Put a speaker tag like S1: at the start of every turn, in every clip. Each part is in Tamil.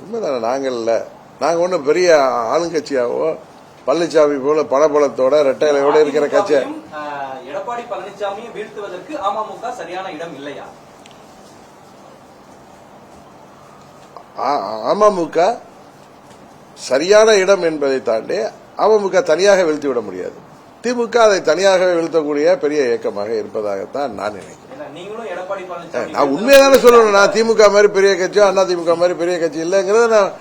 S1: உண்மைதானே நாங்கள் இல்லை. நாங்கள் ஒன்றும் பெரிய ஆளுங்கட்சியாவோ பழனிசாமி போல பணபலத்தோட ரெட்டையிலையோட இருக்கிற கட்சி.
S2: அதிமுகவையும், ஆஹ், எடப்பாடி பழனிசாமியை வீழ்த்துவதற்கு அமமுக சரியான இடம் இல்லையா?
S1: அமமுக சரியான இடம் என்பதை தாண்டி அமமுக தனியாக வீழ்த்தி விட முடியாது. திமுக அதை தனியாகவே வீழ்த்தக்கூடிய பெரிய இயக்கமாக இருப்பதாகத்தான் நான் நினைக்கிறேன். நான் உண்மையை சொல்லணும். நான் திமுக மாதிரி பெரிய கட்சியோ அண்ணா திமுக மாதிரி பெரிய கட்சி இல்லைங்கிறத நான்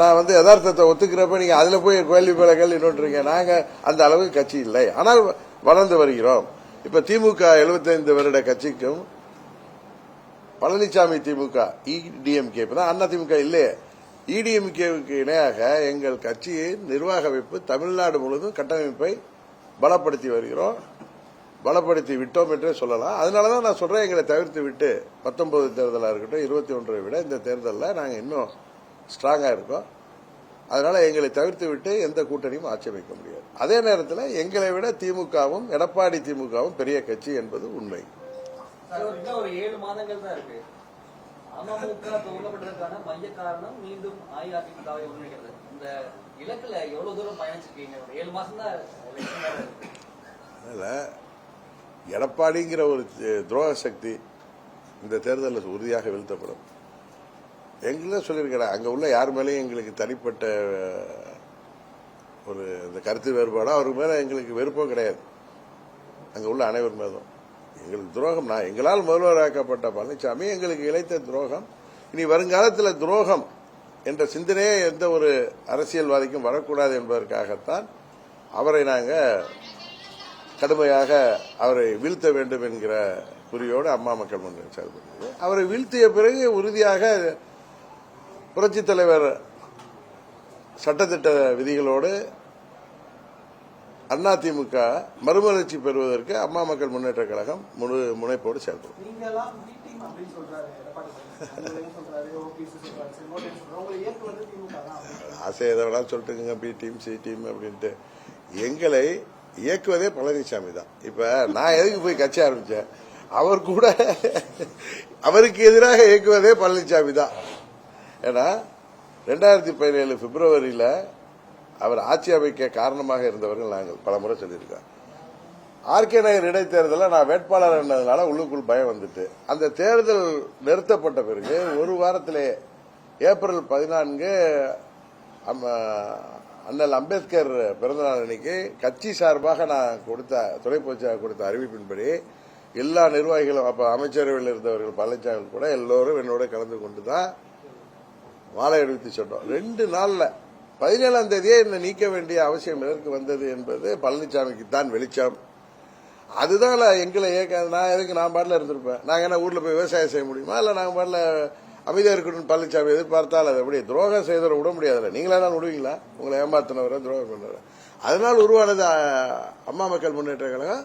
S1: நான் வந்து யதார்த்தத்தை ஒத்துக்கிறப்ப நீங்க அதுல போய் கேள்வி பல கேள்வி நோட்டுறீங்க நாங்க அந்த அளவுக்கு கட்சி இல்லை. ஆனால் வளர்ந்து வருகிறோம். இப்ப திமுக 75 வருட கட்சிக்கும் பழனிசாமி திமுக இடிஎம்கே இப்பதான் அண்ணா திமுக இல்லையே. இடிஎம்கேவுக்கு இணையாக எங்கள் கட்சியின் நிர்வாக அமைப்பு தமிழ்நாடு முழுவதும் கட்டமைப்பை பலப்படுத்தி வருகிறோம். பலப்படுத்தி விட்டோம் என்றே சொல்லலாம். அதனாலதான் நான் சொல்றேன் எங்களை தவிர்த்து விட்டு பத்தொன்பது தேர்தலா இருக்கட்டும் இருபத்தி ஒன்றை விட இந்த தேர்தலில் நாங்க இன்னும் ஸ்ட்ராங்கா இருக்கோம். அதனால எங்களை தவிர்த்து விட்டு எந்த கூட்டணியும் ஆட்சேபிக்க முடியாது. அதே நேரத்தில் எங்களை விட திமுகவும் எடப்பாடி திமுகவும் பெரிய கட்சி என்பது உண்மை.
S3: சார்,
S1: எடப்பாடிங்கிற ஒரு துரோக சக்தி இந்த தேர்தலில் உறுதியாக வீழ்த்தப்படும். எங்களும் சொல்லியிருக்கிறேன் அங்கே உள்ள யார் மேலேயும் எங்களுக்கு தனிப்பட்ட ஒரு இந்த கருத்து வேறுபாடோ அவர் மேலே எங்களுக்கு வெறுப்போ கிடையாது. அங்கே உள்ள அனைவர் மேலும். எங்களுக்கு துரோகம் நான் எங்களால் முதல்வராக்கப்பட்ட பழனிசாமி எங்களுக்கு இழைத்த துரோகம் இனி வருங்காலத்தில் துரோகம் என்ற சிந்தனையே எந்த ஒரு அரசியல்வாதிக்கும் வரக்கூடாது என்பதற்காகத்தான் அவரை நாங்கள் கடுமையாக அவரை வீழ்த்த வேண்டும் என்கிற குறியோடு அம்மா மக்கள் முன்னேற்ற செயல்படுகிறது அவரை வீழ்த்திய பிறகு உறுதியாக புரட்சித் தலைவர் சட்டத்திட்ட விதிகளோடு அதிமுக மறுமலர்ச்சி பெறுவதற்கு அம்மா மக்கள் முன்னேற்ற கழகம் முழு முனைப்போடு செயல்படும். ஆசை எதை வேணா சொல்லிட்டுங்க பி டீம் சி டீம் அப்படின்ட்டு. எங்களை இயக்குவதே பழனிசாமி தான். இப்ப நான் எதுக்கு போய் கட்சி ஆரம்பிச்சேன்? அவர் கூட அவருக்கு எதிராக இயக்குவதே பழனிசாமி தான். ஏன்னா ரெண்டாயிரத்தி பதினேழு பிப்ரவரியில அவர் ஆட்சி அமைக்க காரணமாக இருந்தவர்கள் நாங்கள். பல முறை சொல்லியிருக்கோம். ஆர்கே நகர் இடைத்தேர்தலில் நான் வேட்பாளர் என்னதுனால உள்ளுக்குள் பயம் வந்துட்டு அந்த தேர்தல் நிறுத்தப்பட்ட பிறகு ஒரு வாரத்திலே ஏப்ரல் பதினான்கு அண்ணல் அம்பேத்கர் பிறந்தநாள் அன்னைக்கு கட்சி சார்பாக நான் கொடுத்த துணை கொடுத்த அறிவிப்பின்படி எல்லா நிர்வாகிகளும் அப்ப அமைச்சரவையில் இருந்தவர்கள் பழனிசாமி கூட எல்லோரும் என்னோட கலந்து கொண்டு தான் மாலை அணிவித்து சொன்னோம் ரெண்டு நாள்ல பதினேழாம் தேதியே என்னை நீக்க வேண்டிய அவசியம் எதற்கு வந்தது என்பது பழனிசாமிக்கு தான் வெளிச்சம். அதுதான் எங்களை ஏக்க நான் எதுக்கு நான் பாட்டில் இருந்திருப்பேன். நாங்கள் என்ன ஊரில் போய் விவசாயம் செய்ய முடியுமா? இல்லை நாங்கள் பாட்டில் அமைதியாக இருக்கணும்னு பழனிசாமி எதிர்பார்த்தால் அது எப்படி துரோகம் செய்தவரை விட முடியாதுல்ல. நீங்களா தான் விடுவீங்களா? உங்களை ஏமாத்தினவரை துரோகம் பண்ணவரை அதனால் உருவானது அம்மா மக்கள் முன்னேற்ற கழகம்.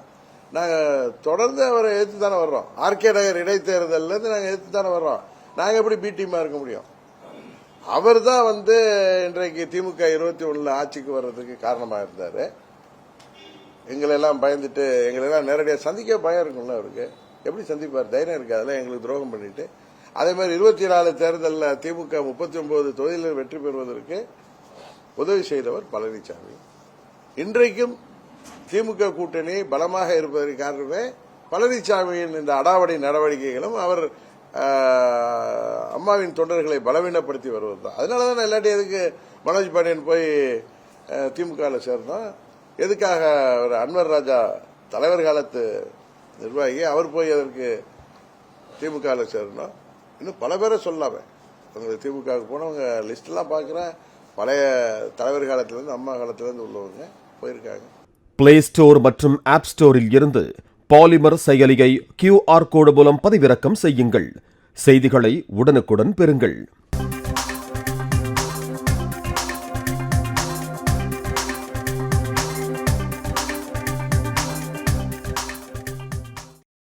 S1: நாங்கள் தொடர்ந்து அவரை எதிர்த்து தானே வர்றோம். ஆர்கே நகர் இடைத்தேர்தலேருந்து நாங்கள் எதிர்த்து தானே வர்றோம். நாங்கள் எப்படி பி. டீமாக இருக்க முடியும்? அவர் தான் வந்து இன்றைக்கு திமுக இருபத்தி ஒன்றில் ஆட்சிக்கு வர்றதுக்கு காரணமாக இருந்தார். எங்களெல்லாம் பயந்துட்டு எங்களை எல்லாம் நேரடியாக சந்திக்க பயம் இருக்கும்ல அவருக்கு. எப்படி சந்திப்பார்? தைரியம் இருக்காதுல்ல எங்களுக்கு துரோகம் பண்ணிட்டு அதே மாதிரி இருபத்தி நாலு தேர்தலில் திமுக முப்பத்தி ஒன்பது தொகுதியில் வெற்றி பெறுவதற்கு உதவி செய்தவர் பழனிசாமி இன்றைக்கும் திமுக கூட்டணி பலமாக இருப்பதற்கு காரணமே பழனிசாமியின் இந்த அடாவடி நடவடிக்கைகளும் அவர் அம்மாவின் தொண்டர்களை பலவீனப்படுத்தி வருவது தான் அதனால தான் இல்லாட்டி எதுக்கு மனோஜ் பாண்டியன் போய் திமுகவில் சேர்ந்தோம் எதுக்காக ஒரு அன்வர் ராஜா தலைவர் காலத்து நிர்வாகி அவர் போய் அதற்கு திமுகவில் சேரணும்? இன்னும் பல பேரை சொல்லாம அவங்க திமுகவுக்கு போனவங்க லிஸ்ட்லாம் பார்க்குறேன். பழைய தலைவர் காலத்திலேருந்து அம்மா காலத்திலேருந்து உள்ளவங்க போயிருக்காங்க.
S4: பிளே ஸ்டோர் மற்றும் ஆப் ஸ்டோரில் இருந்து பாலிமர் செயலியை கியூஆர் கோடு மூலம் பதிவிறக்கம் செய்யுங்கள். செய்திகளை உடனுக்குடன் பெறுங்கள்.